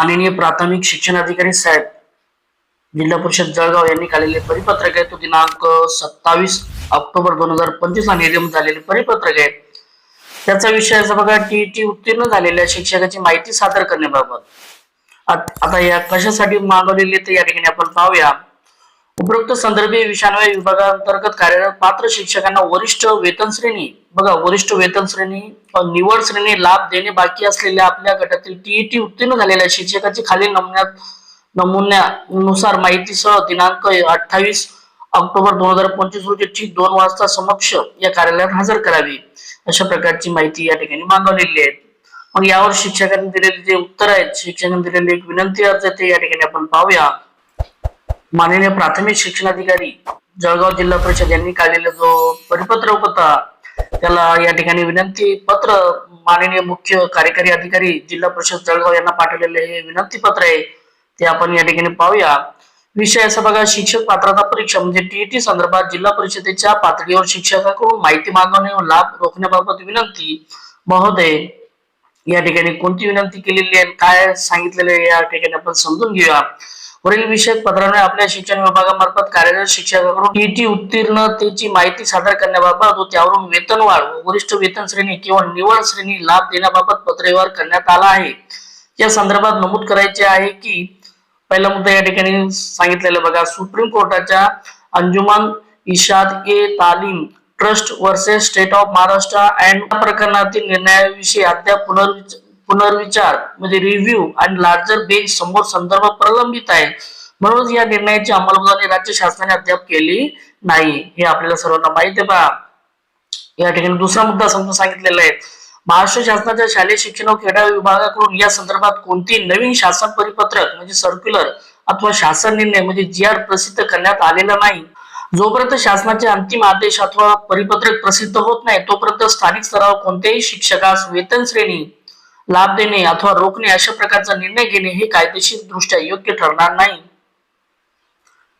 माननीय प्राथमिक शिक्षण अधिकारी साहेब जिल्हा परिषद जळगाव यांनी काढलेले परिपत्रक आहे. तो दिनांक सत्तावीस ऑक्टोबर दोन हजार पंचवीस ला निर्गमित झालेले परिपत्रक आहे. त्याचा विषय असा बघा टीईटी उत्तीर्ण झालेल्या शिक्षकाची माहिती सादर करण्याबाबत. आता या कशासाठी मागवलेली तर या ठिकाणी आपण पाहूया. उपरोक्त संदर्भी विषाणू विभागांतर्गत कार्यरत पात्र शिक्षकांना वरिष्ठ वेतन श्रेणी बघा वरिष्ठ वेतन श्रेणी निवड श्रेणी लाभ देणे बाकी असलेल्या आपल्या गटातील टीईटी उत्तीर्ण झालेल्या शिक्षकाची खालील नमुन्यात नमुन्यानुसार माहितीसह दिनांक अठ्ठावीस ऑक्टोबर दोन हजार पंचवीस रोजी ठीक दोन वाजता समक्ष या कार्यालयात हजर करावी. अशा प्रकारची माहिती या ठिकाणी मागवलेली आहे. मग यावर शिक्षकांनी दिलेले जे उत्तर आहेत शिक्षकांनी दिलेले एक विनंती अर्ज ते या ठिकाणी आपण पाहूया. माननीय प्राथमिक शिक्षणाधिकारी जळगाव जिल्हा परिषद यांनी काढलेला जो परिपत्रक होता त्याला या ठिकाणी विनंती पत्र माननीय मुख्य कार्यकारी अधिकारी जिल्हा परिषद जळगाव यांना पाठवलेले हे विनंती पत्र आहे ते आपण या ठिकाणी पाहूया. विषय असा बघा शिक्षक पात्रता परीक्षा म्हणजे टीईटी संदर्भात जिल्हा परिषदेच्या पातळीवर शिक्षकाकडून माहिती मागवणे व लाभ रोखण्याबाबत विनंती. महोदय या ठिकाणी कोणती विनंती केलेली आहे काय सांगितलेलं आहे या ठिकाणी आपण समजून घेऊया. वरील विषयक पत्राने आपल्या शिक्षण विभागामार्फत कार्यरत शिक्षकाकडून टीटी उत्तीर्णतेची माहिती सादर करण्याबाबत व त्यावरून वेतनवाढ व वरिष्ठ वेतन श्रेणी किंवा निवड श्रेणी लाभ देण्याबाबत पत्रव्यवहार करण्यात आला आहे. या संदर्भात नमूद करायचे आहे की पहिला मुद्दा या ठिकाणी सांगितलेला बघा सुप्रीम कोर्टाच्या अंजुमन इशाद ए Taleem trust versus state of Maharashtra and प्रकरणातील निर्णयाविषयी अद्याप पुनर्विचार पुनर्विचार म्हणजे रिव्ह्यू आणि लार्जर बेंच समोर संदर्भ प्रलंबित आहे म्हणून या निर्णयाची अंमलबजावणी राज्य शासनाने अद्याप केली नाही हे आपल्याला सर्वांना माहिती आहे. पहा या ठिकाणी दुसरा मुद्दा समजून सांगितलेला आहे. महाराष्ट्र शासनाच्या शालेय शिक्षण व क्रीडा विभागाकडून या संदर्भात कोणतीही नवीन शासन परिपत्रक म्हणजे सर्क्युलर अथवा शासन निर्णय म्हणजे जी आर प्रसिद्ध करण्यात आलेला नाही. जोपर्यंत शासनाचे अंतिम आदेश अथवा परिपत्रक प्रसिद्ध होत नाही तोपर्यंत स्थानिक स्तरावर कोणत्याही शिक्षकास वेतन श्रेणी लाभ देणे अथवा रोखणे अशा प्रकारचा निर्णय घेणे हे कायदेशीर दृष्ट्या योग्य ठरणार नाही.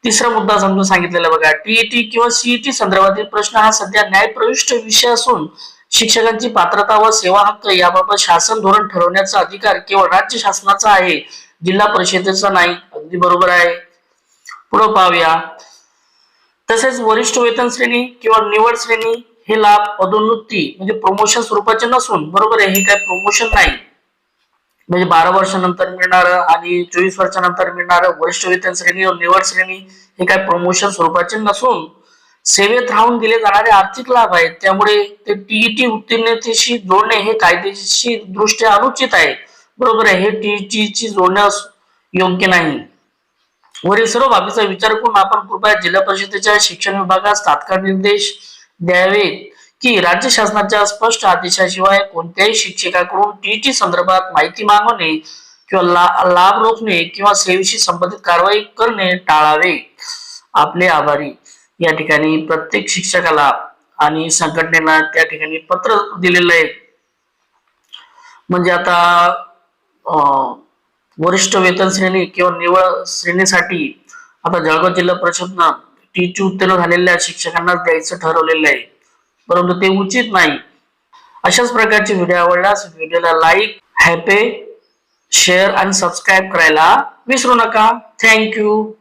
तिसरा मुद्दा समजून सांगितलेला बघा टीईटी किंवा सीईटी संदर्भातील प्रश्न हा सध्या न्यायप्रविष्ट विषय असून शिक्षकांची पात्रता व सेवा हक्क याबाबत शासन धोरण ठरवण्याचा अधिकार केवळ राज्य शासनाचा आहे जिल्हा परिषदेचा नाही. अगदी बरोबर आहे. पुढे पाहूया. तसेच वरिष्ठ वेतन श्रेणी किंवा निवड श्रेणी हे लाभ पदोन्नती म्हणजे प्रमोशन स्वरूपाचे नसून बरोबर आहे हे काय प्रमोशन नाही. म्हणजे बारा वर्षानंतर मिळणार आणि चोवीस वर्षानंतर मिळणार वरिष्ठ वेतन श्रेणी व निवड श्रेणी हे काय प्रमोशन स्वरूपाचे नसून सेवेत राहून दिले जाणारे आर्थिक लाभ आहेत. त्यामुळे ते टीईटी उत्तीर्णतेशी जोडणे हे कायदेशीर दृष्ट्या अनुचित आहे. बरोबर आहे हे टीईटीची जोडण्यास योग्य नाही. वरील सर्व बाबीचा विचार करून आपण कृपया जिल्हा परिषदेच्या शिक्षण विभागास तात्काळ निर्देश द्यावेत की राज्य शासनाच्या स्पष्ट आदेशाशिवाय कोणत्याही शिक्षकाकडून टीटी संदर्भात माहिती मागवणे किंवा ला- लाभ रोखणे किंवा सेवेशी संबंधित कारवाई करणे टाळावे. आपले आभारी. या ठिकाणी प्रत्येक शिक्षकाला आणि संघटनेला त्या ठिकाणी पत्र दिलेलं आहे. म्हणजे आता अं, वरिष्ठ वेतन श्रेणी किंवा निवळ श्रेणीसाठी आता जळगाव जिल्हा परिषदनं टीची उत्तीर्ण झालेल्या शिक्षकांना द्यायचं ठरवलेलं आहे. परंतु ते उचित नाही. अशाच प्रकारचे व्हिडिओ आवडल्यास व्हिडिओला लाईक हॅपे शेअर आणि सबस्क्राईब करायला विसरू नका. थँक्यू